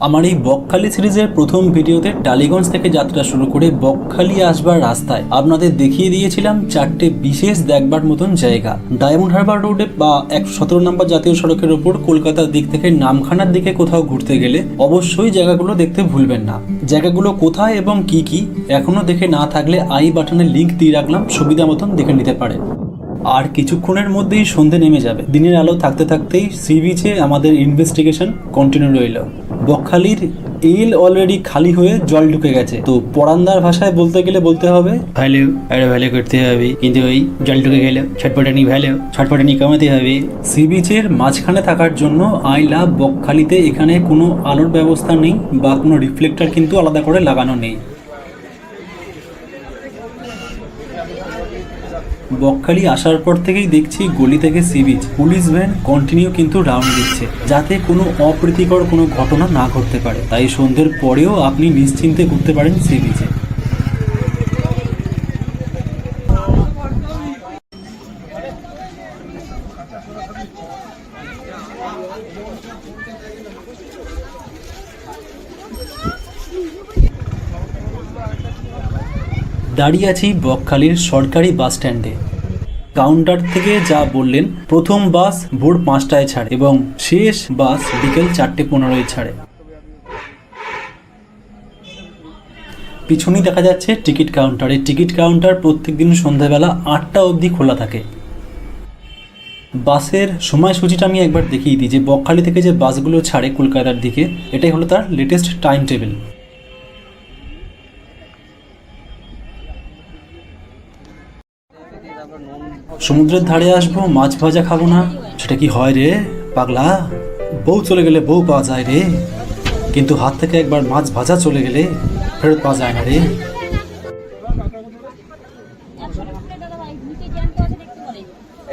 আমার এই বকখালি সিরিজের প্রথম ভিডিওতে টালিগঞ্জ থেকে যাত্রা শুরু করে বকখালি আসবার রাস্তায় আপনাদের দেখিয়ে দিয়েছিলাম চারটে বিশেষ দেখবার মতন জায়গা। ডায়মন্ড হারবার রোডে বা একশো সতেরো নম্বর জাতীয় সড়কের ওপর কলকাতার দিক থেকে নামখানার দিকে কোথাও ঘুরতে গেলে অবশ্যই জায়গাগুলো দেখতে ভুলবেন না। জায়গাগুলো কোথায় এবং কি কি, এখনও দেখে না থাকলে আই বাটনে লিংক দিয়ে রাখলাম, সুবিধা মতন দেখে নিতে পারে আর কিছুক্ষণের মধ্যেই সন্ধে নেমে যাবে। দিনের আলো থাকতে থাকতেই সি বিচে আমাদের ইনভেস্টিগেশন কন্টিনিউ রইল। বকখালির এল অলরেডি খালি হয়ে জল ঢুকে গেছে। তো পরান্দার ভাষায় বলতে গেলে বলতে হবে ভ্যালু একটা ভ্যালু করতে হবে। কিন্তু ওই জল ঢুকে গেলে। ছটপটানি ভ্যালু ছটপটানি কমাতে হবে। সি বিচের মাঝখানে থাকার জন্য আই লাভ বকখালিতে এখানে কোনো আলোর ব্যবস্থা নেই বা কোনো রিফ্লেক্টর কিন্তু আলাদা করে লাগানো নেই। বকখালি আসার পর থেকেই দেখছি গলি থেকে sea beach police van continue কিন্তু রাউন্ড দিচ্ছে, যাতে কোনো অপ্রীতিকর কোনো ঘটনা না ঘটতে পারে। তাই সন্ধ্যের পরেও আপনি নিশ্চিন্তে ঘুরতে পারেন সি বিচে দাঁড়িয়ে আছি বকখালির সরকারি বাস স্ট্যান্ডে। কাউন্টার থেকে যা বললেন, প্রথম বাস ভোর পাঁচটায় ছাড়ে এবং শেষ বাস বিকেল চারটে পনেরোয় ছাড়ে। পিছনেই দেখা যাচ্ছে টিকিট কাউন্টার। এই টিকিট কাউন্টার প্রত্যেকদিন সন্ধ্যাবেলা আটটা অবধি খোলা থাকে। বাসের সময়সূচিটা আমি একবার দেখিয়ে দিই যে বকখালি থেকে যে বাসগুলো ছাড়ে কলকাতার দিকে, এটাই হলো তার লেটেস্ট টাইম টেবিল সমুদ্রের ধারে আসব মাছ ভাজা খাব না। সেটা কি হয় রে পাগলা? বউ চলে গেলে বউ পাওয়া যায় রে। কিন্তু হাত থেকে একবার মাছ ভাজা চলে গেলে ফেরত পাওয়া যায় না রে।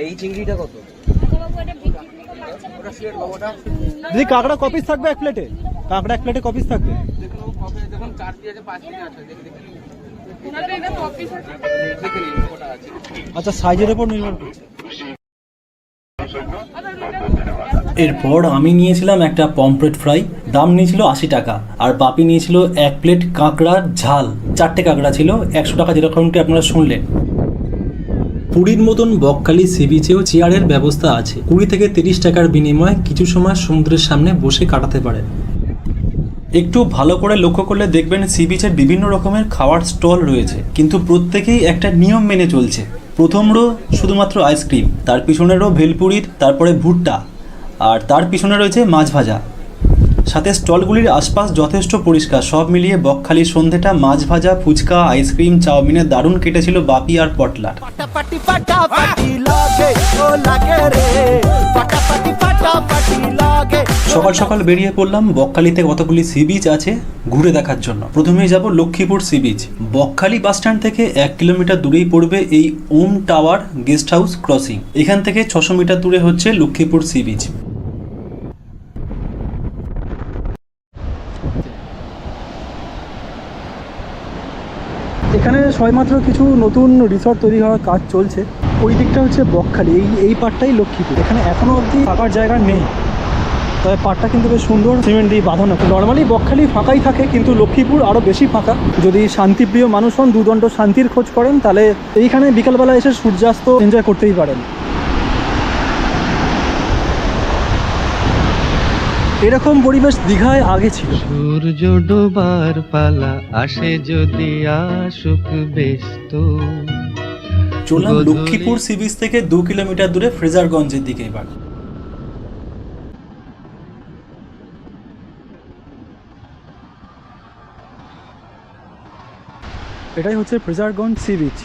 এই চিংড়িটা কত? দিদি কাঁকড়া কপিস থাকবে এক প্লেটে কাঁকড়া এক প্লেটে কপিস থাকবে? দেখুন চার পিস আছে পাঁচ পিস আছে দেখে। আচ্ছা সাইজের উপর নির্ভর এরপর আমি নিয়েছিলাম একটা পমফ্রেট ফ্রাই। দাম নিয়েছিল আশি টাকা। আর বাপি নিয়েছিল এক প্লেট কাঁকড়ার ঝাল। চারটে কাঁকড়া ছিল, একশো টাকা যেরকমটি আপনারা শুনলেন। পুরীর মতন বকখালি সি বিচেও চেয়ারের ব্যবস্থা আছে। কুড়ি থেকে তিরিশ টাকার বিনিময়ে কিছু সময় সমুদ্রের সামনে বসে কাটাতে পারেন। একটু ভালো করে লক্ষ্য করলে দেখবেন সি বিচের বিভিন্ন রকমের খাওয়ার স্টল রয়েছে। কিন্তু প্রত্যেকেই একটা নিয়ম মেনে চলছে। প্রথম রো শুধুমাত্র আইসক্রিম তার পিছনের রো ভেলপুরির, তারপরে ভুট্টা, আর তার পিছনে রয়েছে মাছ ভাজা। সাথে স্টলগুলির আশপাশ যথেষ্ট পরিষ্কার, সব মিলিয়ে বকখালির সন্ধেটা মাছ ভাজা, ফুচকা আইসক্রিম চাউমিনে দারুণ কেটেছিল বাপি আর পটলার লাগে। সকাল সকাল বেরিয়ে পড়লাম বকখালিতে কতগুলি সি বিচ আছে ঘুরে দেখার জন্য। প্রথমেই যাব Lakshmipur sea beach Bakkhali bus stand থেকে এক কিলোমিটার দূরেই পড়বে এই Om tower guest house crossing এখান থেকে ছশো মিটার দূরে হচ্ছে লক্ষ্মীপুর সি বিচ এখানে সবেমাত্র কিছু নতুন রিসর্ট তৈরি হওয়ার কাজ চলছে। ওই দিকটা হচ্ছে বকখালি, এই এই পার্টটাই লক্ষ্মীপুর। এখানে এখনও অবধি থাকার জায়গা নেই। তবে পার্টটা কিন্তু বেশ সুন্দর সিমেন্ট দিয়ে বাঁধানো। নর্মালি বকখালি ফাঁকাই থাকে কিন্তু লক্ষ্মীপুর আরও বেশি ফাঁকা। যদি শান্তিপ্রিয় মানুষ হন দুদণ্ড শান্তির খোঁজ করেন তাহলে এইখানে বিকালবেলা এসে সূর্যাস্ত এনজয় করতেই পারেন। এরকম পরিবেশ দীঘায় আগে ছিল। সূর্য ডোবার পালা আসে যদি আসুক ব্যস্ত। চললাম লক্ষ্মীপুর সি বিচ থেকে দু কিলোমিটার দূরে ফ্রেজারগঞ্জের দিকে এবার এটাই হচ্ছে ফ্রেজারগঞ্জ সি বিচ।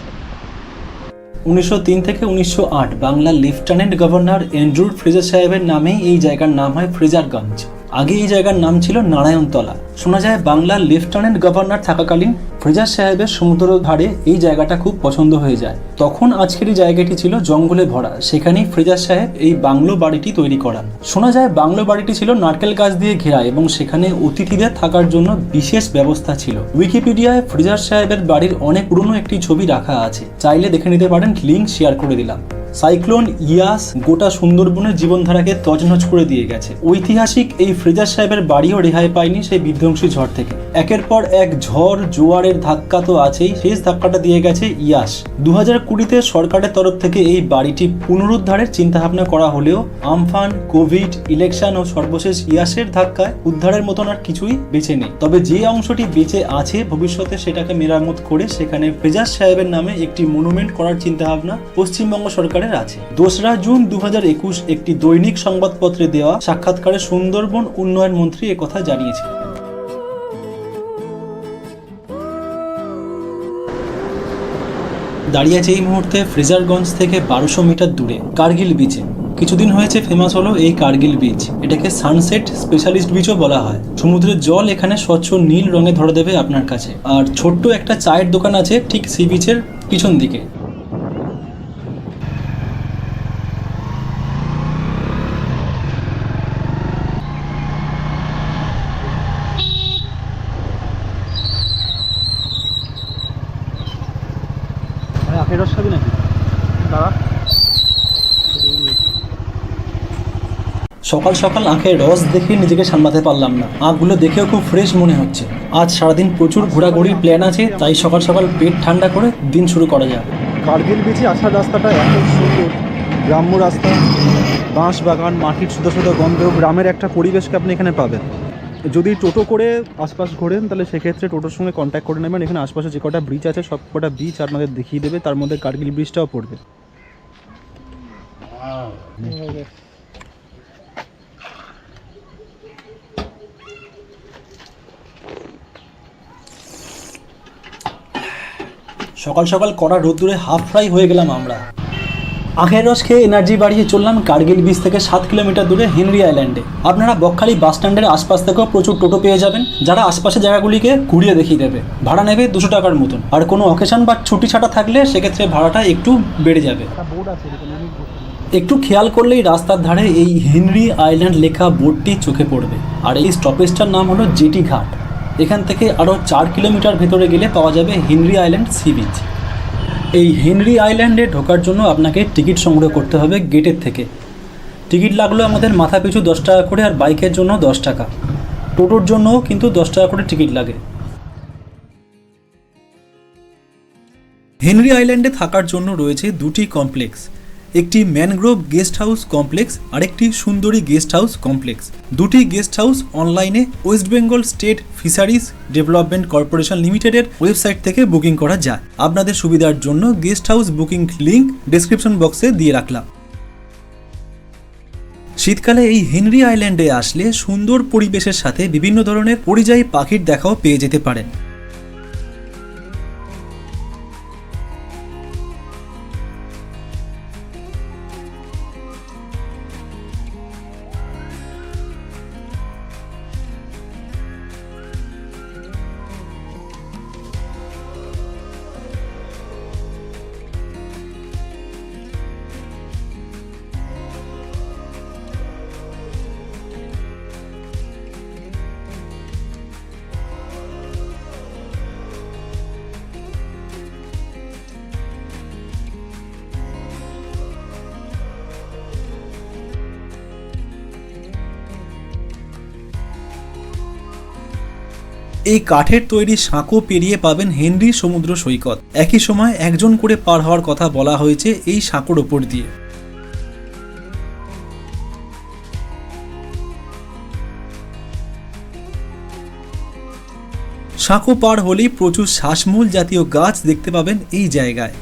উনিশশো তিন থেকে উনিশশো আট বাংলার লেফটেন্যান্ট গভর্নর এন্ড্রুর ফ্রেজার সাহেবের নামে এই জায়গার নাম হয় ফ্রেজারগঞ্জ। আগে এই জায়গার নাম ছিল নারায়ণতলা। শোনা যায় বাংলার লেফটেন্যান্ট গভর্নর থাকাকালীন ফ্রেজার সাহেবের সমুদ্র ধারে এই জায়গাটা খুব পছন্দ হয়ে যায়। তখন আজকের এই জায়গাটি ছিল জঙ্গলে ভরা। সেখানেই ফ্রেজার সাহেব এই বাংলো বাড়িটি তৈরি করান। শোনা যায় বাংলো বাড়িটি ছিল নারকেল গাছ দিয়ে ঘেরা এবং সেখানে অতিথিদের থাকার জন্য বিশেষ ব্যবস্থা ছিল। উইকিপিডিয়ায় ফ্রেজার সাহেবের বাড়ির অনেক পুরনো একটি ছবি রাখা আছে। চাইলে দেখে নিতে পারেন লিঙ্ক শেয়ার করে দিলাম। সাইক্লোন, ইয়াস গোটা সুন্দরবনের জীবনধারাকে তছনছ করে দিয়ে গেছে। ঐতিহাসিক এই ফ্রেজার সাহেবের বাড়িও রেহাই পায়নি সেই বিধ্বংসী ঝড় থেকে। একের পর এক ঝড় জোয়ারের ধাক্কা তো আছেই, শেষ ধাক্কাটা দিয়ে গেছে ইয়াস। দু হাজার কুড়িতে সরকারের তরফ থেকে এই বাড়িটি পুনরুদ্ধারের চিন্তাভাবনা করা হলেও আমফান, কোভিড, ইলেকশন ও সর্বশেষ ইয়াসের ধাক্কায় উদ্ধারের মতন আর কিছুই বেঁচে নেই। তবে যে অংশটি বেঁচে আছে ভবিষ্যতে সেটাকে মেরামত করে সেখানে ফ্রেজার সাহেবের নামে একটি মনুমেন্ট করার চিন্তাভাবনা পশ্চিমবঙ্গ সরকারের আছে। দোসরা জুন দু হাজার একুশ একটি দৈনিক সংবাদপত্রে দেওয়া সাক্ষাৎকারে সুন্দরবন উন্নয়ন মন্ত্রী একথা জানিয়েছেন দাঁড়িয়ে আছে এই মুহূর্তে ফ্রেজারগঞ্জ থেকে বারোশো মিটার দূরে, কার্গিল বিচে কিছুদিন হয়েছে ফেমাস হলো এই কার্গিল বিচ এটাকে সানসেট স্পেশালিস্ট বিচও বলা হয়। সমুদ্রের জল এখানে স্বচ্ছ নীল রঙে ধরে দেবে আপনার কাছে। আর ছোট্ট একটা চায়ের দোকান আছে ঠিক সি বিচের পিছন দিকে আখের রস খাবি নাকি দাঁড়া সকাল সকাল আঁখের রস দেখে নিজেকে সামলাতে পারলাম না। আঁখগুলো দেখেও খুব ফ্রেশ মনে হচ্ছে। আজ সারাদিন প্রচুর ঘোরাঘুরির প্ল্যান আছে তাই সকাল সকাল পেট ঠান্ডা করে দিন শুরু করা যাক। কার্গিল বিচে আসার রাস্তাটা এত সুন্দর। গ্রাম্য রাস্তা বাঁশ বাগান মাটির শুধু শুধু গন্ধ গ্রামের একটা পরিবেশকে আপনি এখানে পাবেন। যদি টোটো করে আশপাশ ঘোরেন তাহলে সেক্ষেত্রে টোটোর সঙ্গে কন্ট্যাক্ট করে নেবেন। এখানে আশপাশে যে কটা ব্রিজ আছে সব কটা বিচ আপনাদের দেখিয়ে দেবে। তার মধ্যে কার্গিল ব্রিজটাও পড়বে। সকাল সকাল কড়া রোদ্দুরে হাফ ফ্রাই হয়ে গেলাম আমরা। আখের রস খেয়ে এনার্জি বাড়িয়ে চললাম কার্গিল বিচ থেকে সাত কিলোমিটার দূরে হেনরি আইল্যান্ডে আপনারা বকখালি বাস স্ট্যান্ডের আশপাশ থেকেও প্রচুর টোটো পেয়ে যাবেন যারা আশপাশের জায়গাগুলিকে ঘুরিয়ে দেখিয়ে দেবে। ভাড়া নেবে দুশো টাকার মতন। আর কোনো অকেশন বা ছুটি ছাটা থাকলে সেক্ষেত্রে ভাড়াটা একটু বেড়ে যাবে। একটু খেয়াল করলেই রাস্তার ধারে এই হেনরি আইল্যান্ড লেখা বোর্ডটি চোখে পড়বে। আর এই স্টপেজটার নাম হলো জেটি ঘাট। এখান থেকে আরও চার কিলোমিটার ভেতরে গেলে পাওয়া যাবে হেনরি আইল্যান্ড সি বিচ। এই হেনরি আইল্যান্ডে ঢোকার জন্য আপনাকে টিকিট সংগ্রহ করতে হবে গেটের থেকে। টিকিট লাগল আমাদের মাথা পিছু দশ টাকা করে আর বাইকের জন্য দশ টাকা। টোটোর জন্যও কিন্তু দশ টাকা করে টিকিট লাগে। হেনরি আইল্যান্ডে থাকার জন্য রয়েছে দুটি কমপ্লেক্স। একটি ম্যানগ্রোভ গেস্ট হাউস কমপ্লেক্স আরেকটি সুন্দরী গেস্ট হাউস কমপ্লেক্স। দুটি গেস্ট হাউস অনলাইনে west Bengal state fisheries development corporation লিমিটেডের ওয়েবসাইট থেকে বুকিং করা যায়। আপনাদের সুবিধার জন্য guest house booking link description বক্সে দিয়ে রাখলাম। শীতকালে এই হেনরি আইল্যান্ডে আসলে সুন্দর পরিবেশের সাথে বিভিন্ন ধরনের পরিযায়ী পাখির দেখাও পেয়ে যেতে পারেন। এই কাঠের তৈরি সাঁকো পেরিয়ে পাবেন হেনরি সমুদ্র সৈকত। একই সময় একজন করে পার হওয়ার কথা বলা হয়েছে এই সাঁকোর ওপর দিয়ে। সাঁকো পার হলেই প্রচুর শ্বাসমূল জাতীয় গাছ দেখতে পাবেন এই জায়গায়।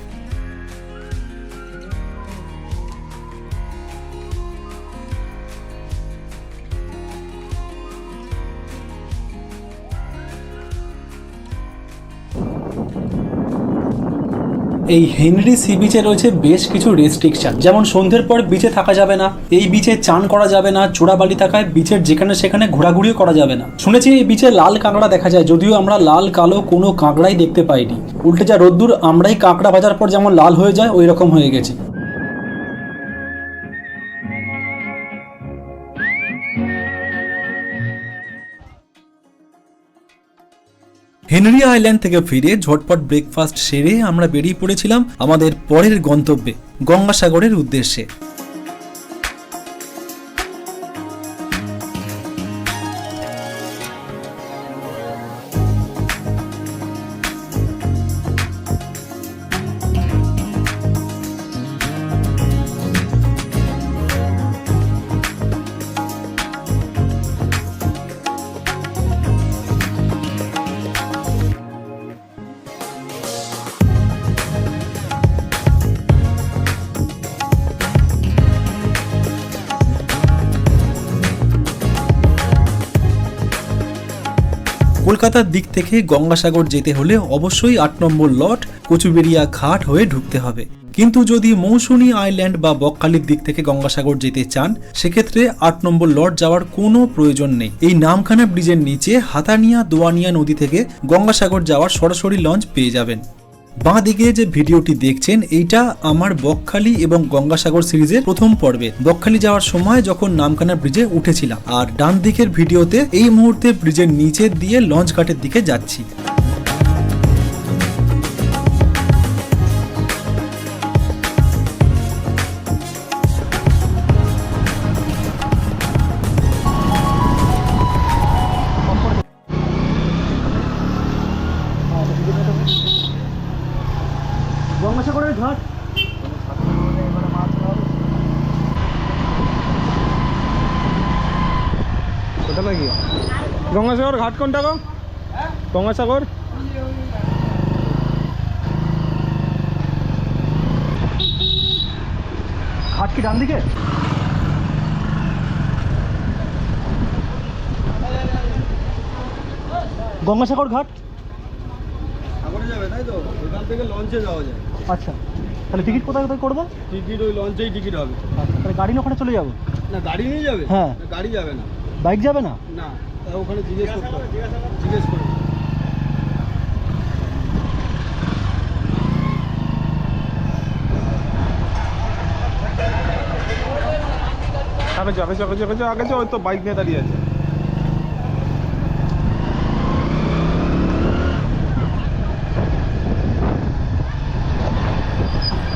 এই হেনরি সি বিচে রয়েছে বেশ কিছু রেস্ট্রিকশন যেমন সন্ধ্যের পর বিচে থাকা যাবে না, এই বিচে চান করা যাবে না চোরাবালি থাকায় বিচের যেখানে সেখানে ঘোরাঘুরিও করা যাবে না। শুনেছি এই বিচে লাল কাঁকড়া দেখা যায়, যদিও আমরা লাল, কালো কোনো কাঁকড়াই দেখতে পাইনি। উল্টে যা রোদ্দুর, আমরাই কাঁকড়া ভাজার পর যেমন লাল হয়ে যায়, ওই রকম হয়ে গেছে। হেনরি আইল্যান্ড থেকে ফিরে ঝটপট ব্রেকফাস্ট সেরে আমরা বেরিয়ে পড়েছিলাম আমাদের পরের গন্তব্যে, গঙ্গাসাগরের উদ্দেশ্যে। কলকাতার দিক থেকে গঙ্গাসাগর যেতে হলে অবশ্যই আট নম্বর লট কচুবেরিয়া ঘাট হয়ে ঢুকতে হবে। কিন্তু যদি মৌসুমী আইল্যান্ড বা বকখালির দিক থেকে গঙ্গাসাগর যেতে চান, সেক্ষেত্রে আট নম্বর লট যাওয়ার কোনো প্রয়োজন নেই। এই নামখানা ব্রিজের নিচে হাতানিয়া দোয়ানিয়া নদী থেকে গঙ্গাসাগর যাওয়ার সরাসরি লঞ্চ পেয়ে যাবেন। বাঁ দিকে যে ভিডিওটি দেখছেন, এইটা আমার বকখালি এবং গঙ্গাসাগর সিরিজের প্রথম পর্বে। বকখালি যাওয়ার সময় যখন নামখানা ব্রিজে উঠেছিলাম, আর ডান দিকের ভিডিওতে এই মুহূর্তে ব্রিজের নিচে দিয়ে লঞ্চ ঘাটের দিকে যাচ্ছি। গঙ্গাসাগর ঘাট কোনটা গো? গঙ্গাসাগর। ঘাট কি ডান দিকে? গঙ্গাসাগর ঘাট? সাগরে যাবে তাই তো? ওখান থেকে লঞ্চে যাওয়া যায়। আচ্ছা তাহলে টিকিট কোথায় কোথায় করব? টিকিট ওই লঞ্চেই টিকিট হবে। আচ্ছা তাহলে গাড়ি ওখানে চলে যাব? না গাড়ি নিয়ে যাবে? হ্যাঁ। গাড়ি যাবে না। বাইক যাবে না? না। ওখানে জিজ্ঞেস করতে জিজ্ঞেস করে। আগে যাও আগে যাও আগে যাও আগে যাও ওই তো বাইক নিয়ে দাঁড়িয়ে আছে।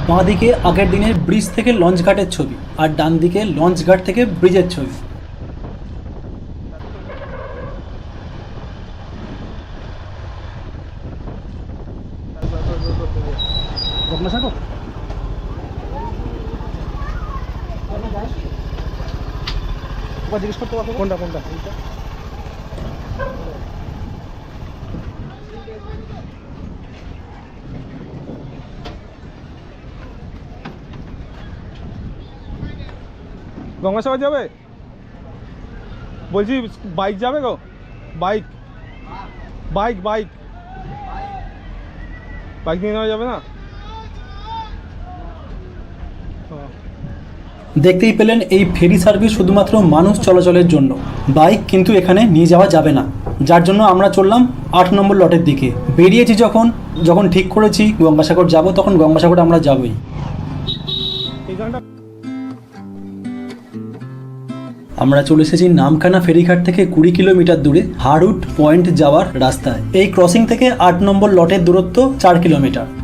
বাঁ দিকে আগের দিনের ব্রিজ থেকে লঞ্চ ঘাটের ছবি আর ডান দিকে লঞ্চ ঘাট থেকে ব্রিজের ছবি গঙ্গাসাগর কোনটা কোনটা? গঙ্গাসাগর যাবে? বলছি বাইক যাবে গো? বাইক বাইক বাইক বাইক নিয়ে নেওয়া যাবে না ও। দেখতেই পেলেন এই ফেরি সার্ভিস শুধুমাত্র মানুষ চলাচলের জন্য। বাইক কিন্তু এখানে নিয়ে যাওয়া যাবে না। যার জন্য আমরা চললাম আট নম্বর লটের দিকে। বেরিয়েছি যখন যখন ঠিক করেছি, গঙ্গাসাগর যাব, তখন গঙ্গাসাগর আমরা যাবই। আমরা চলে এসেছি নামখানা ফেরিঘাট থেকে কুড়ি কিলোমিটার দূরে হারুট পয়েন্ট যাওয়ার রাস্তায়। এই ক্রসিং থেকে আট নম্বর লটের দূরত্ব চার কিলোমিটার।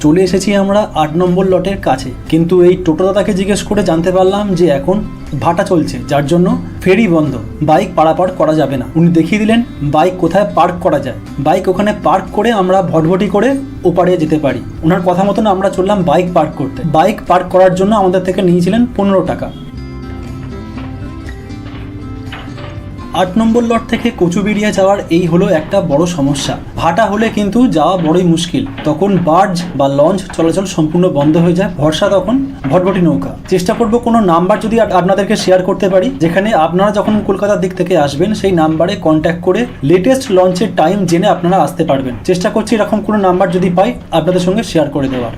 চলে এসেছি আমরা আট নম্বর লটের কাছে। কিন্তু এই টোটো দাদাকে জিজ্ঞেস করে জানতে পারলাম যে এখন ভাটা চলছে, যার জন্য ফেরি বন্ধ। বাইক পারাপার করা যাবে না। উনি দেখিয়ে দিলেন, বাইক কোথায় পার্ক করা যায়? বাইক ওখানে পার্ক করে আমরা ভটভটি করে ওপারে যেতে পারি। ওনার কথা মতন আমরা চললাম বাইক পার্ক করতে। বাইক পার্ক করার জন্য আমাদের থেকে নিয়েছিলেন পনেরো টাকা। আট নম্বর লট থেকে কচুবেড়িয়া যাওয়ার এই হলো একটা বড় সমস্যা। ভাটা হলে কিন্তু যাওয়া বড়ই মুশকিল। তখন বার্জ বা লঞ্চ চলাচল সম্পূর্ণ বন্ধ হয়ে যায়। ভরসা তখন ভটভটি নৌকা। চেষ্টা করব কোনো নাম্বার যদি আপনাদেরকে শেয়ার করতে পারি, যেখানে আপনারা যখন কলকাতার দিক থেকে আসবেন, সেই নাম্বারে কন্ট্যাক্ট করে লেটেস্ট লঞ্চের টাইম জেনে আপনারা আসতে পারবেন। চেষ্টা করছি এরকম কোনো নাম্বার যদি পাই, আপনাদের সঙ্গে শেয়ার করে দেওয়ার।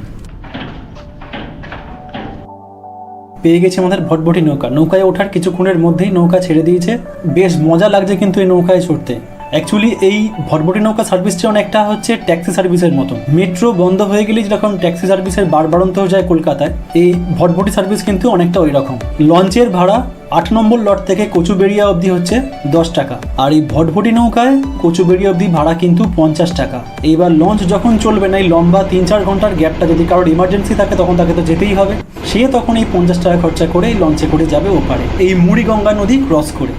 পেয়ে গেছে আমাদের ভটভটি নৌকা। নৌকায় ওঠার কিছুক্ষণের মধ্যেই নৌকা ছেড়ে দিয়েছে। বেশ মজা লাগছে কিন্তু এই নৌকায় চড়তে। অ্যাকচুয়ালি এই ভটভটি নৌকা সার্ভিসটি অনেকটা হচ্ছে ট্যাক্সি সার্ভিসের মতো মেট্রো বন্ধ হয়ে গেলে যেরকম ট্যাক্সি সার্ভিসের বাড়বাড়ন্ত হয়ে যায় কলকাতায়, এই ভটভটি সার্ভিস কিন্তু অনেকটা ওই রকম। লঞ্চের ভাড়া আট নম্বর লট থেকে কচুবেড়িয়া অবধি হচ্ছে দশ টাকা। আর এই ভটভটি নৌকায় কচুবেড়িয়া অবধি ভাড়া কিন্তু পঞ্চাশ টাকা। এইবার লঞ্চ যখন চলবে না, এই লম্বা তিন চার ঘণ্টার গ্যাপটা যদি কারোর ইমার্জেন্সি থাকে, তখন তাকে তো যেতেই হবে। সে তখন এই পঞ্চাশ টাকা খরচা করে এই লঞ্চে করে যাবে ওপারে। এই মুড়িগঙ্গা নদী ক্রস করে।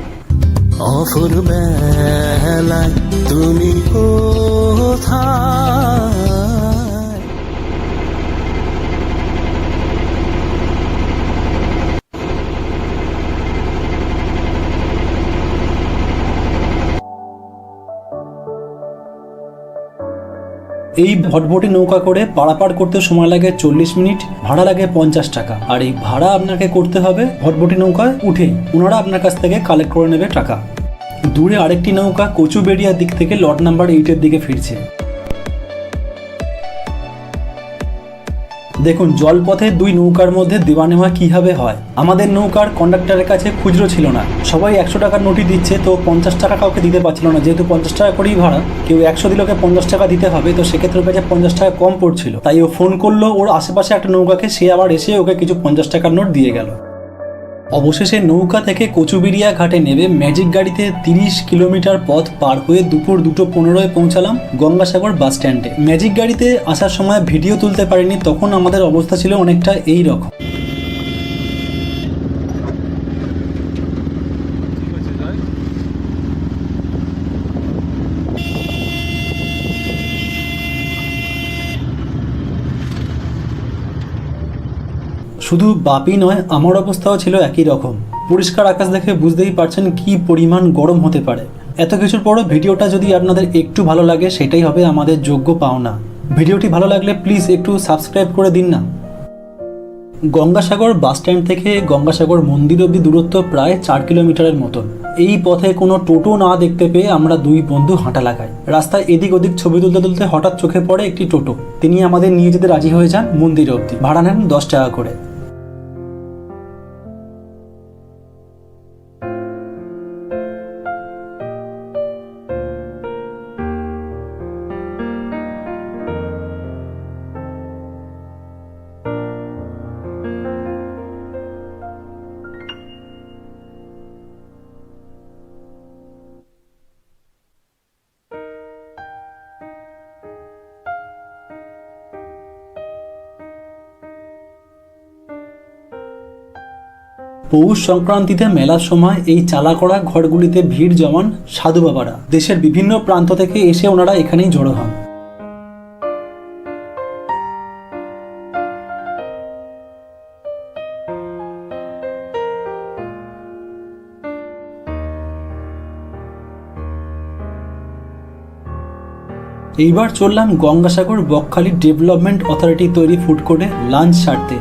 অফুর মেলায় তুমি কোথায়? এই ভটভটি নৌকা করে পারাপার করতে সময় লাগে চল্লিশ মিনিট, ভাড়া লাগে পঞ্চাশ টাকা। আর এই ভাড়া আপনাকে করতে হবে ভটভটি নৌকায় উঠে। ওনারা আপনার কাছ থেকে কালেক্ট করে নেবে টাকা। দূরে আরেকটি নৌকা কচুবেড়িয়ার দিক থেকে লট নাম্বার এইটের দিকে ফিরছে। দেখুন, জলপথে দুই নৌকার মধ্যে দেওয়া নেওয়া কীভাবে হয়? আমাদের নৌকার কন্ডাক্টরের কাছে খুচরো ছিল না। সবাই একশো টাকার নোটই দিচ্ছে, তো পঞ্চাশ টাকা কাউকে দিতে পারছিল না। যেহেতু পঞ্চাশ টাকা করেই ভাড়া, কেউ একশো দিলকে পঞ্চাশ টাকা দিতে হবে, তো সেক্ষেত্রে ওর কাছে পঞ্চাশ টাকা কম পড়ছিল। তাই ও ফোন করল, ওর আশেপাশে একটা নৌকাকে, সে আবার এসে ওকে কিছু পঞ্চাশ টাকার নোট দিয়ে গেল। অবশেষে নৌকা থেকে কচুবিরিয়া ঘাটে নেবে ম্যাজিক গাড়িতে তিরিশ কিলোমিটার পথ পার হয়ে দুপুর দুটো পনেরোয় পৌঁছালাম গঙ্গাসাগর বাস স্ট্যান্ডে। ম্যাজিক গাড়িতে আসার সময় ভিডিও তুলতে পারিনি, তখন আমাদের অবস্থা ছিল অনেকটা এই রকম শুধু বাপি নয়, আমার অবস্থাও ছিল একই রকম। পরিষ্কার আকাশ দেখে বুঝতেই পারছেন কি পরিমাণ গরম হতে পারে। এত কিছুর পরও ভিডিওটা যদি আপনাদের একটু ভালো লাগে, সেটাই হবে আমাদের যোগ্য পাওনা। ভিডিওটি ভালো লাগলে প্লিজ একটু সাবস্ক্রাইব করে দিন না। গঙ্গাসাগর বাস স্ট্যান্ড থেকে গঙ্গাসাগর মন্দির অবধি দূরত্ব প্রায় চার কিলোমিটারের মতন। এই পথে কোনো টোটো না দেখতে পেয়ে আমরা দুই বন্ধু হাঁটা লাগাই। রাস্তায় এদিক ওদিক ছবি তুলতে তুলতে হঠাৎ চোখে পড়ে একটি টোটো। তিনি আমাদের নিয়ে যেতে রাজি হয়ে যান মন্দির অবধি। ভাড়া নেন দশ টাকা করে। পৌষ সংক্রান্তিতে মেলার সময় এই চালা করা ঘরগুলিতে ভিড় জমান সাধু বাবারা। দেশের বিভিন্ন প্রান্ত থেকে এসে ওনারা এখানেই জড়ো হন। এইবার চললাম গঙ্গাসাগর বকখালি ডেভেলপমেন্ট অথরিটি তৈরি ফুড কোর্টে লাঞ্চ সারতে।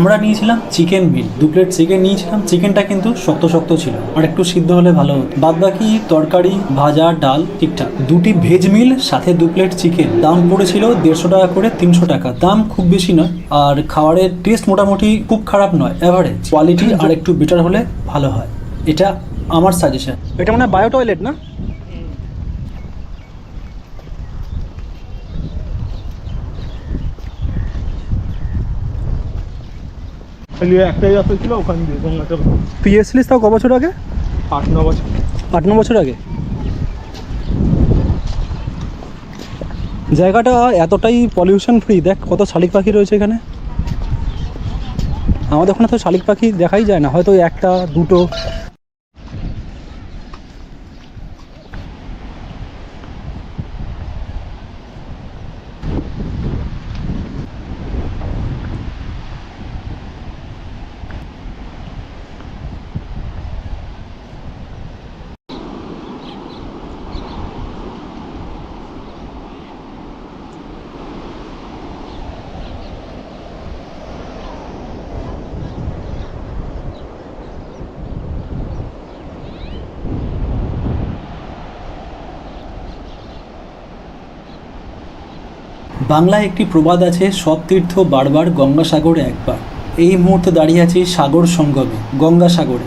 আমরা নিয়েছিলাম চিকেন মিল দু প্লেট চিকেন নিয়েছিলাম। চিকেনটা কিন্তু শক্ত শক্ত ছিল। আর একটু সিদ্ধ হলে ভালো হতো। বাদ বাকি তরকারি, ভাজা, ডাল, ঠিকঠাক। দুটি ভেজ মিল সাথে দু প্লেট চিকেন দাম পড়েছিল দেড়শো টাকা করে তিনশো টাকা। দাম খুব বেশি নয়। আর খাবারের টেস্ট মোটামুটি খুব খারাপ নয়। অ্যাভারেজ কোয়ালিটি আর একটু বেটার হলে ভালো হয়। এটা আমার সাজেশন এটা মানে বায়ো টয়লেট না? খালি একটাই রাস্তা ছিল ওখান দিয়ে তুই এসেছিলিস তাও ক বছর আগে? আট ন বছর। আট ন বছর আগে? জায়গাটা এতটাই পলিউশন ফ্রি দেখ কত শালিক পাখি রয়েছে এখানে। আমাদের ওখানে তো শালিক পাখি দেখাই যায় না হয়তো একটা দুটো বাংলায় একটি প্রবাদ আছে, সব তীর্থ বারবার গঙ্গাসাগরে একবার এই মুহূর্তে দাঁড়িয়ে আছি সাগর সঙ্গমে, গঙ্গাসাগরে।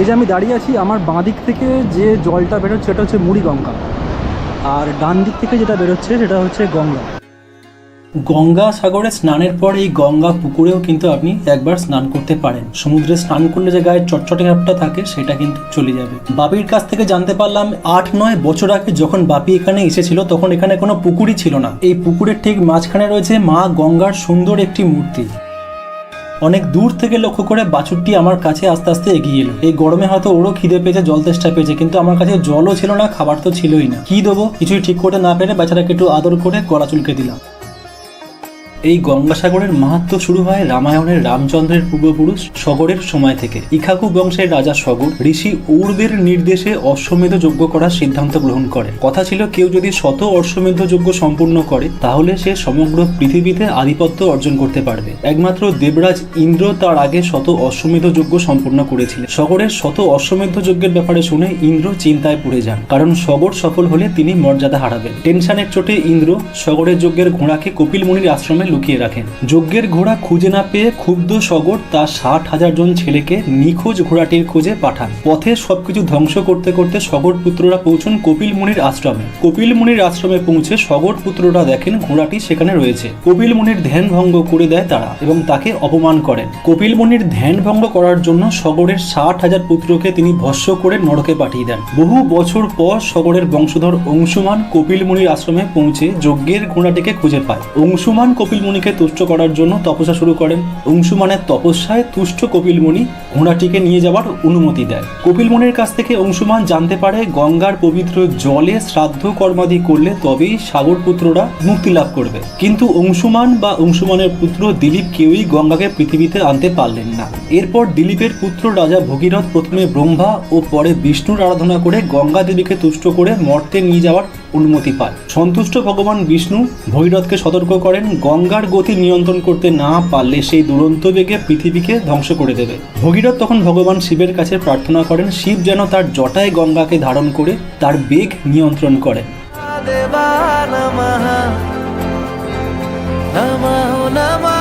এই যে আমি দাঁড়িয়ে আছি, আমার বাঁ দিক থেকে যে জলটা বেরোচ্ছে, সেটা হচ্ছে মুড়িগঙ্গা। আর ডান দিক থেকে যেটা বেরোচ্ছে, সেটা হচ্ছে গঙ্গা। গঙ্গা সাগরে স্নানের পর এই গঙ্গা পুকুরেও কিন্তু আপনি একবার স্নান করতে পারেন। সমুদ্রে স্নান করলে যে গায়ে চটচটে ভাবটা থাকে, সেটা কিন্তু চলে যাবে। বাপির কাছ থেকে জানতে পারলাম, আট নয় বছর আগে যখন বাপি এখানে এসেছিল, তখন এখানে কোনো পুকুরই ছিল না। এই পুকুরের ঠিক মাঝখানে রয়েছে মা গঙ্গার সুন্দর একটি মূর্তি। অনেক দূর থেকে লক্ষ্য করে বাছুরটি আমার কাছে আস্তে আস্তে এগিয়ে এলো। এই গরমে হয়তো ওরও খিদে পেয়েছে, জল তেষ্টা পেয়েছে, কিন্তু আমার কাছে জলও ছিল না, খাবার তো ছিলই না। কি দেবো? কিছুই ঠিক করতে না পেরে বেচারাকে একটু আদর করে গলা চুলকে দিলাম। এই গঙ্গাসাগরের মাহাত্ম্য শুরু হয় রামায়ণের রামচন্দ্রের পূর্বপুরুষ সগরের সময় থেকে। ইখাকু বংশের রাজা সগর ঋষি ঔর্বের নির্দেশে অশ্বমেধ যজ্ঞ করার সিদ্ধান্ত গ্রহণ করে। কথা ছিল, কেউ যদি শত অশ্বমেধ যজ্ঞ সম্পূর্ণ করে, তাহলে সে সমগ্র পৃথিবীতে আধিপত্য অর্জন করতে পারবে। একমাত্র দেবরাজ ইন্দ্র তার আগে শত অশ্বমেধ যজ্ঞ সম্পূর্ণ করেছিলেন। সগরের শত অশ্বমেধ যজ্ঞের ব্যাপারে শুনে ইন্দ্র চিন্তায় পড়ে যান, কারণ সগর সফল হলে তিনি মর্যাদা হারাবেন। টেনশনের চোটে ইন্দ্র সগরের যজ্ঞের ঘোড়াকে কপিল মুনির আশ্রমে লুকিয়ে রাখেন। যজ্ঞের ঘোড়া খুঁজে না পেয়ে ক্ষুব্ধ সগর তার ষাট হাজার জন ছেলেকে নিখোঁজ ঘোড়াটির খোঁজে পাঠান। পথে সবকিছু ধ্বংস করতে করতে সগর পুত্ররা পৌঁছন কপিল মুনির আশ্রমে। কপিল মুনির আশ্রমে পৌঁছে সগর পুত্ররা দেখেন ঘোড়াটি সেখানে রয়েছে। কপিল মুনির ধ্যান ভঙ্গ করে দেয় তারা এবং তাকে অপমান করেন। কপিল মুনির ধ্যান ভঙ্গ করার জন্য সগরের ষাট হাজার পুত্রকে তিনি ভস্য করে নরকে পাঠিয়ে দেন। বহু বছর পর সগরের বংশধর অংশুমান কপিল মুনির আশ্রমে পৌঁছে যজ্ঞের ঘোড়াটিকে খুঁজে পায়। অংশুমান কপিল মুনিকে তুষ্ট করার জন্য তপস্যা শুরু করেন। অংশুমানের তপস্যায় তুষ্ট কপিল মুনি ঘোড়াটিকে নিয়ে যাওয়ার অনুমতি দেয় কপিল মুনির কাছ থেকে অংশুমান জানতে পারে গঙ্গার পবিত্র জলে শ্রাদ্ধ কর্মাদি করলে তবেই সাগর পুত্ররা মুক্তি লাভ করবে। কিন্তু অংশুমান বা অংশুমানের পুত্র দিলীপ কেউই গঙ্গাকে পৃথিবীতে আনতে পারলেন না। এরপর দিলীপের পুত্র রাজা ভগীরথ প্রথমে ব্রহ্মা ও পরে বিষ্ণুর আরাধনা করে গঙ্গা দেবীকে তুষ্ট করে মর্তে নিয়ে যাওয়ার অনুমতি পায়। সন্তুষ্ট ভগবান বিষ্ণু ভগীরথকে সতর্ক করেন, গঙ্গার গতি নিয়ন্ত্রণ করতে না পারলে সেই দুরন্ত বেগে পৃথিবীকে ধ্বংস করে দেবে। ভগীরথ তখন ভগবান শিবের কাছে প্রার্থনা করেন, শিব যেন তার জটায় গঙ্গাকে ধারণ করে তার বেগ নিয়ন্ত্রণ করেন। নমঃ নমঃ।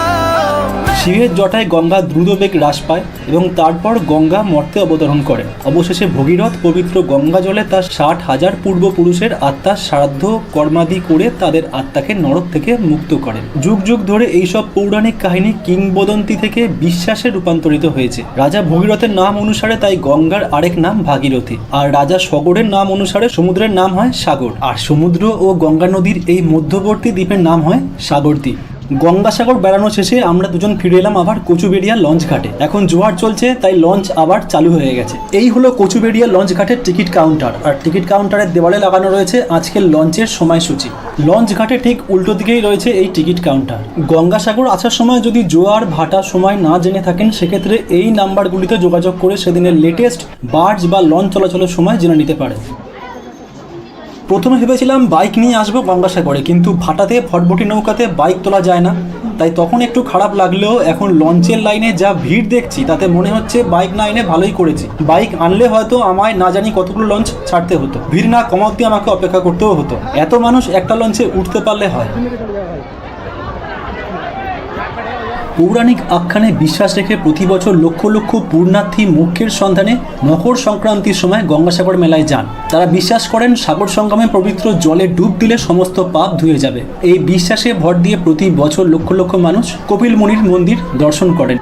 শিবের জটায় গঙ্গা দ্রুত বেগ হ্রাস পায় এবং তারপর গঙ্গা মর্তে অবতরণ করে। অবশেষে ভগীরথ পবিত্র গঙ্গা জলে তার ষাট হাজার পূর্বপুরুষের আত্মার শ্রাদ্ধ কর্মাদি করে তাদের আত্মাকে নরক থেকে মুক্ত করেন। যুগ যুগ ধরে এইসব পৌরাণিক কাহিনী কিংবদন্তি থেকে বিশ্বাসে রূপান্তরিত হয়েছে। রাজা ভগীরথের নাম অনুসারে তাই গঙ্গার আরেক নাম ভাগীরথী। আর রাজা সগরের নাম অনুসারে সমুদ্রের নাম হয় সাগর। আর সমুদ্র ও গঙ্গা নদীর এই মধ্যবর্তী দ্বীপের নাম হয় সাগরদ্বীপ। গঙ্গাসাগর বেড়ানো শেষে আমরা দুজন ফিরে এলাম আবার কচুবেড়িয়া লঞ্চ ঘাটে। এখন জোয়ার চলছে, তাই লঞ্চ আবার চালু হয়ে গেছে। এই হলো কচুবেড়িয়া লঞ্চ ঘাটের টিকিট কাউন্টার। আর টিকিট কাউন্টারের দেওয়ালে লাগানো রয়েছে আজকের লঞ্চের সময়সূচি। লঞ্চ ঘাটে ঠিক উল্টো দিকেই রয়েছে এই টিকিট কাউন্টার। গঙ্গাসাগর আসার সময় যদি জোয়ার, ভাটা, সময় না জেনে থাকেন, সেক্ষেত্রে এই নাম্বারগুলিতে যোগাযোগ করে সেদিনের লেটেস্ট বার্জ বা লঞ্চ চলাচলের সময় জেনে নিতে পারেন। প্রথমে ভেবেছিলাম বাইক নিয়ে আসব গঙ্গাসাগরে, কিন্তু ভাটাতে ফটবটি নৌকাতে বাইক তোলা যায় না। তাই তখন একটু খারাপ লাগলেও এখন লঞ্চের লাইনে যা ভিড় দেখছি, তাতে মনে হচ্ছে বাইক না এনে ভালোই করেছি। বাইক আনলে হয়তো আমায় না জানি কতগুলো লঞ্চ ছাড়তে হতো। ভিড় না কমাতে আমাকে অপেক্ষা করতেও হতো। এত মানুষ একটা লঞ্চে উঠতে পারলে হয়। পৌরাণিক আখ্যানে বিশ্বাস রেখে প্রতি বছর লক্ষ লক্ষ পূর্ণার্থী মুখ্যের সন্ধানে মকর সংক্রান্তির সময় গঙ্গাসাগর মেলায় যান। তারা বিশ্বাস করেন সাগর সঙ্গমে পবিত্র জলে ডুব দিলে সমস্ত পাপ ধুয়ে যাবে। এই বিশ্বাসে ভর দিয়ে প্রতি বছর লক্ষ লক্ষ মানুষ কপিল মুনির মন্দির দর্শন করেন।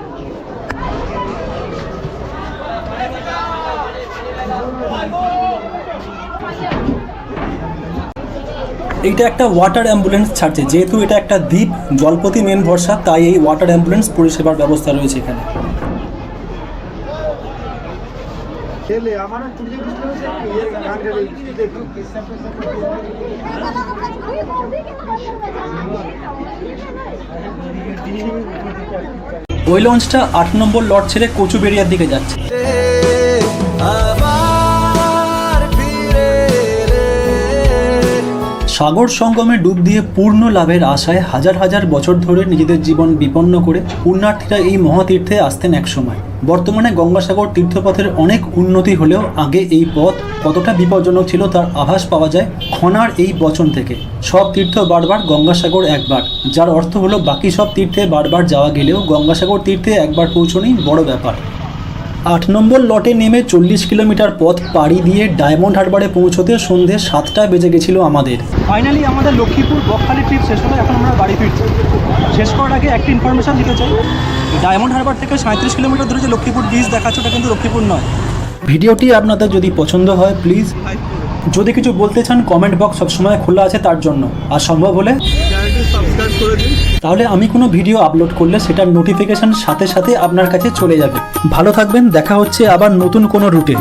এইটা একটা ওয়াটার অ্যাম্বুলেন্স ছাড়ছে। যেহেতু এটা একটা দ্বীপ জলপতি মেন ভরসা তাই এই ওয়াটার অ্যাম্বুলেন্স পরিষেবার ব্যবস্থা রয়েছে এখানে। ওই লঞ্চটা আট নম্বর লট ছেড়ে কচুবেরিয়ার দিকে যাচ্ছে। সাগর সঙ্গমে ডুব দিয়ে পূর্ণ লাভের আশায় হাজার হাজার বছর ধরে নিজেদের জীবন বিপন্ন করে পুণ্যার্থীরা এই মহাতীর্থে আসতেন একসময় বর্তমানে গঙ্গাসাগর তীর্থপথের অনেক উন্নতি হলেও আগে এই পথ কতটা বিপজ্জনক ছিল তার আভাস পাওয়া যায় খনার এই বচন থেকে। সব তীর্থ বারবার গঙ্গাসাগর একবার, যার অর্থ হলো বাকি সব তীর্থে বারবার যাওয়া গেলেও গঙ্গাসাগর তীর্থে একবার পৌঁছনেই বড় ব্যাপার। আট নম্বর লটে নেমে চল্লিশ কিলোমিটার পথ পাড়ি দিয়ে ডায়মন্ড হারবারে পৌঁছতে সন্ধে সাতটা বেজে গেছিল আমাদের। ফাইনালি আমাদের লক্ষ্মীপুর বকখালি ট্রিপ শেষ হলো এখন আমরা বাড়ি ফিরছি। শেষ করার আগে একটা ইনফরমেশন দিতে চাই। ডায়মন্ড হারবার থেকে সাঁত্রিশ কিলোমিটার দূরে যে লক্ষ্মীপুর ব্রিজ দেখাচ্ছে ওটা কিন্তু লক্ষ্মীপুর নয়। ভিডিওটি আপনাদের যদি পছন্দ হয় প্লিজ যদি কিছু বলতে চান কমেন্ট বক্স সবসময় খোলা আছে তার জন্য। আর সম্ভব হলে তাহলে আমি কোনো ভিডিও আপলোড করলে সেটার নোটিফিকেশন সাথে সাথে আপনার কাছে চলে যাবে। ভালো থাকবেন, দেখা হচ্ছে আবার নতুন কোনো রুটে